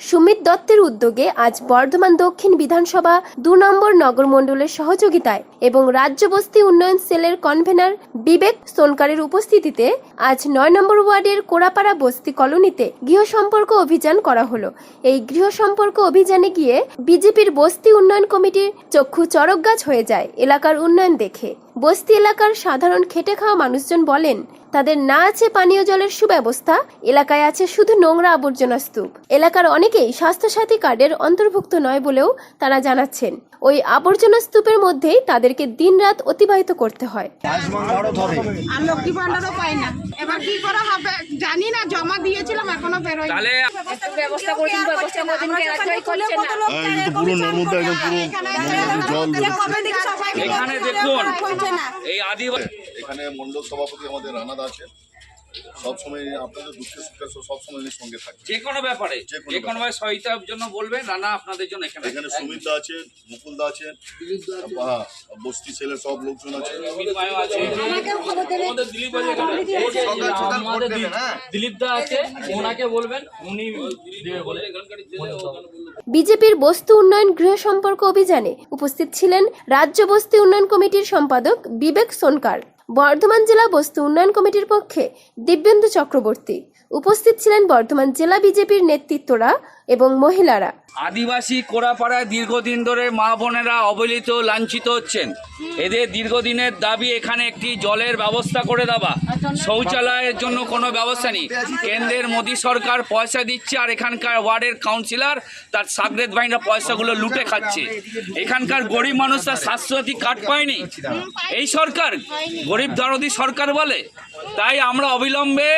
সুমিত দত্তের উদ্যোগে আজ বর্ধমান দক্ষিণ বিধানসভা দু নম্বর নগর নগরমণ্ডলের সহযোগিতায় এবং রাজ্য বস্তি উন্নয়ন সেলের কনভেনার বিবেক সোনকারের উপস্থিতিতে আজ নয় নম্বর ওয়ার্ডের কোড়াপাড়া বস্তি কলোনিতে গৃহ সম্পর্ক অভিযান করা হলো। এই গৃহ সম্পর্ক অভিযানে গিয়ে বিজেপির বস্তি উন্নয়ন কমিটির চক্ষু চরক গাছ হয়ে যায় এলাকার উন্নয়ন দেখে। বস্তি এলাকার সাধারণ খেটে খাওয়া মানুষজন বলেন তাদের না আছে পানীয় জলের সুব্যবস্থা এলাকায় আছে শুধু নোংরা আবর্জনা স্তূপ। এলাকার অনেকেই স্বাস্থ্যসাথী কার্ডের অন্তর্ভুক্ত নয় বলেও তারা জানাচ্ছেন। ওই আবর্জনা স্তূপের মধ্যেই তাদেরকে দিনরাত অতিবাহিত করতে হয়। আর লক্ষ্মী ভান্ডারও পাই না। এবার কি করা হবে? জানি না জমা দিয়েছিলাম এখনও বেরোয় ব্যবস্থা করে ব্যবস্থা করে দিন কেরাজয় না। হ্যাঁ, এই তো পুরো নর্মদা একদম পুরো জল এখানে দেখুন এই আদিবাসী এখানে মন্ডল সভাপতি আমাদের রানাদ আছেন। সবসময় আপনাদের দুঃখে সুখে সবসময় এর সঙ্গে থাকে যে কোনো ব্যাপারে যে কোনো ভাবে সহায়তার জন্য বলবেন রানা আপনাদের জন্য এখানে এখানে সুমিত দা আছেন মুকুল দা আছেন। বা বস্তি ছেলে সব লোকজন আছে। দিলীপ দা আছে ওনাকে বলবেন উনি। বিজেপির বস্তু উন্নয়ন গৃহ সম্পর্ক অভিযানে উপস্থিত ছিলেন রাজ্য বস্তি উন্নয়ন কমিটির সম্পাদক বিবেক সোনকার। বর্ধমান জেলা বস্তু উন্নয়ন কমিটির পক্ষে দিব্যেন্দু চক্রবর্তী। উপস্থিত ছিলেন বর্ধমান জেলা বিজেপির নেতৃত্বরা এবং মহিলারা। আদিবাসী কোড়াপাড়ায় দীর্ঘদিন ধরে মা বোনেরা অবহেলিত, লাঞ্ছিত হচ্ছেন। এদের দীর্ঘদিনের দাবি, এখানে একটি জলের ব্যবস্থা করে দেওয়া। শৌচালয়ের জন্য কোনো ব্যবস্থা নেই। কেন্দ্রের মোদী সরকার পয়সা দিচ্ছে আর এখানকার ওয়ার্ডের কাউন্সিলর তার সাগরেদ বাহিনীরা পয়সাগুলো লুটে খাচ্ছে। এখানকার গরিব মানুষ মানুষরা স্বাস্থ্যসাথী কার্ড পায়নি। এই সরকার গরিব দরদি সরকার বলে। তাই আমরা অবিলম্বে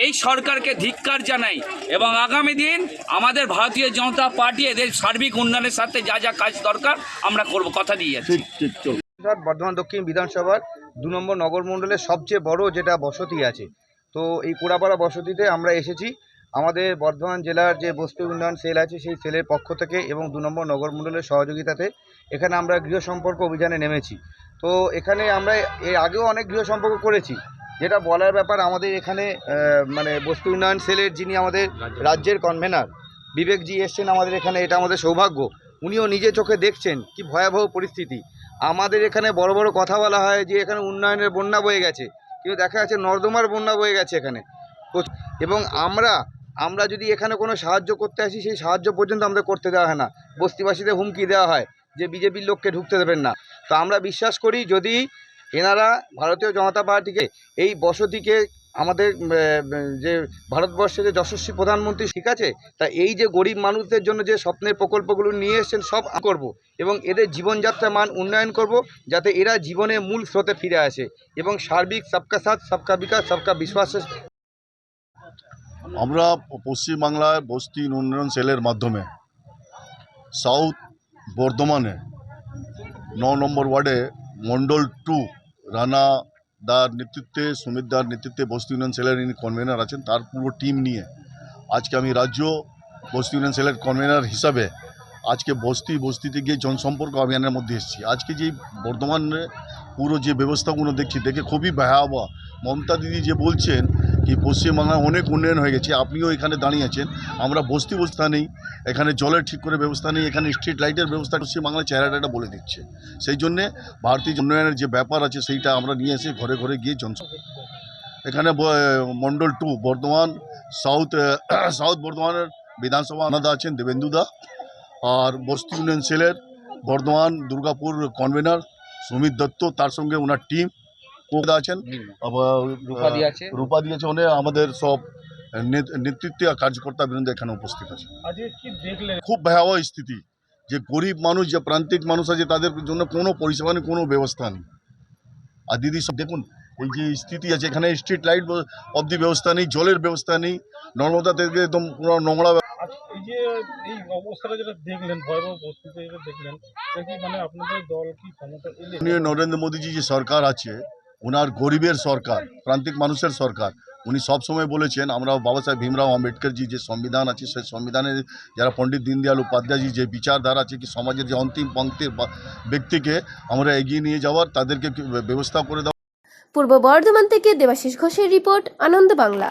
এই সরকারকে ধিক্কার জানাই এবং আগামী দিন আমাদের ভারতীয় জনতা পার্টি এদের সার্বিক উন্নয়নের সাথে যা যা কাজ দরকার আমরা করব কথা দিয়ে যাচ্ছি। ঠিক ঠিক চল। বিধানসভার বর্ধমান দক্ষিণ বিধানসভার দু নম্বর নগর মণ্ডলের সবচেয়ে বড় যেটা বসতি আছে। তো এই কোড়াপাড়া বসতিতে আমরা এসেছি। আমাদের বর্ধমান জেলার যে বস্তি উন্নয়ন সেল আছে সেই সেলের পক্ষ থেকে এবং দু নম্বর নগর মণ্ডলের সহযোগিতাতে এখানে আমরা গৃহ সম্পর্ক অভিযানে নেমেছি। তো এখানে আমরা এর আগেও অনেক গৃহ সম্পর্ক করেছি। যেটা বলার ব্যাপার, আমাদের এখানে মানে বস্তি উন্নয়ন সেলের যিনি আমাদের রাজ্যের কনভেনার বিবেকজি এসছেন আমাদের এখানে, এটা আমাদের সৌভাগ্য। উনিও নিজে চোখে দেখছেন কি ভয়াবহ পরিস্থিতি। আমাদের এখানে বড় বড় কথা বলা হয় যে, এখানে উন্নয়নের বন্যা বয়ে গেছে। কিন্তু দেখা যাচ্ছে নর্দমার বন্যা বয়ে গেছে এখানে। এবং আমরা আমরা যদি এখানে কোনো সাহায্য করতে আসি, সেই সাহায্য পর্যন্ত আমাদের করতে দেওয়া হয় না। বস্তিবাসীদের হুমকি দেওয়া হয় যে, বিজেপির লোককে ঢুকতে দেবেন না। তো আমরা বিশ্বাস করি, যদি এনারা ভারতীয় জনতা পার্টিকে এই বসতিকে আমাদের যে ভারতবর্ষের যে যশস্বী প্রধানমন্ত্রী ঠিক আছে, তা এই যে গরিব মানুষদের জন্য যে স্বপ্নের প্রকল্পগুলো নিয়ে এসেছেন, সব করব এবং এদের জীবনযাত্রার মান উন্নয়ন করব যাতে এরা জীবনে মূল স্রোতে ফিরে আসে এবং সার্বিক সবকা সাথ, সবকা বিকাশ, সবকা বিশ্বাসের আমরা পশ্চিমবাংলায় বস্তি উন্নয়ন সেলের মাধ্যমে সাউথ বর্ধমানে ন নম্বর ওয়ার্ডে মন্ডল টু রানা দার নেতৃত্বে, সুমিত দার নেতৃত্বে বস্তি ইউনিয়ন সেলের ইনি কনভেনার আছেন, তার পুরো টিম নিয়ে আজকে আমি রাজ্য বস্তি ইউনিয়ন সেলের কনভেনার হিসাবে আজকে বস্তি, বস্তিতে গিয়ে জনসম্পর্ক অভিযানের মধ্যে এসেছি। আজকে যে বর্ধমানে পুরো যে ব্যবস্থাগুলো দেখছি, দেখে খুবই ভয়াবহ। মমতা দিদি যে বলছেন কি পশ্চিমবাংলায় অনেক উন্নয়ন হয়ে গেছে, আপনিও এখানে দাঁড়িয়ে আছেন, আমরা বস্তি বস্তা নেই, এখানে জলের ঠিক করে ব্যবস্থা নেই, এখানে স্ট্রিট লাইটের ব্যবস্থা পশ্চিমবাংলার চেহারাটা বলে দিচ্ছে। সেই জন্যে ভারতীয় উন্নয়নের যে ব্যাপার আছে সেইটা আমরা নিয়ে এসে ঘরে ঘরে গিয়ে জন এখানে Mondal to Bardhaman south south বর্ধমানের বিধানসভা আনাদা আছেন দেবেন্দুদা আর বস্তি উন্নয়ন সেলের বর্ধমান, দুর্গাপুর কনভেনার সুমিত দত্ত, তার সঙ্গে ওনার টিম কোদা আছেন আবার রূপাদি আছে। রূপাদি আছে উনি আমাদের সব নেত- নেতৃত্বে আর কার্যকর্তা বৃন্দ এখানে উপস্থিত আছে খুব ভয়াবহ স্থিতি যে গরিব মানুষ যে প্রান্তিক মানুষ আছে তাদের জন্য কোনো পরিষেবা নেই কোনো ব্যবস্থা নেই। আর দিদি সব দেখুন এই যে স্থিতি আছে এখানে স্ট্রিট লাইট অবধি ব্যবস্থা নেই জলের ব্যবস্থা নেই নর্মদা থেকে একদম পুরো নোংরা এই যে এই অবস্থাটা যেটা দেখলেন ভয়াবহ পরিস্থিতি দেখলেন মানে আপনাদের দল কি ক্ষমতা উনি নরেন্দ্র মোদীজি যে সরকার আছে ওনার গরিবের সরকার, প্রান্তিক মানুষের সরকার। উনি সবসময় বলেছেন আমরা বাবা সাহেব ভীমরাও আম্বেদকরজি যে সংবিধান আছে, সেই সংবিধানের যারা পণ্ডিত দীনদয়াল উপাধ্যায়জি যে বিচারধারা আছে কি সমাজের যে অন্তিম পঙ্ক্তির ব্যক্তিকে আমরা এগিয়ে নিয়ে যাওয়ার, তাদেরকে ব্যবস্থা করে দেওয়া পূর্ব বর্ধমান থেকে দেবাশিস ঘোষের রিপোর্ট, আনন্দ বাংলা।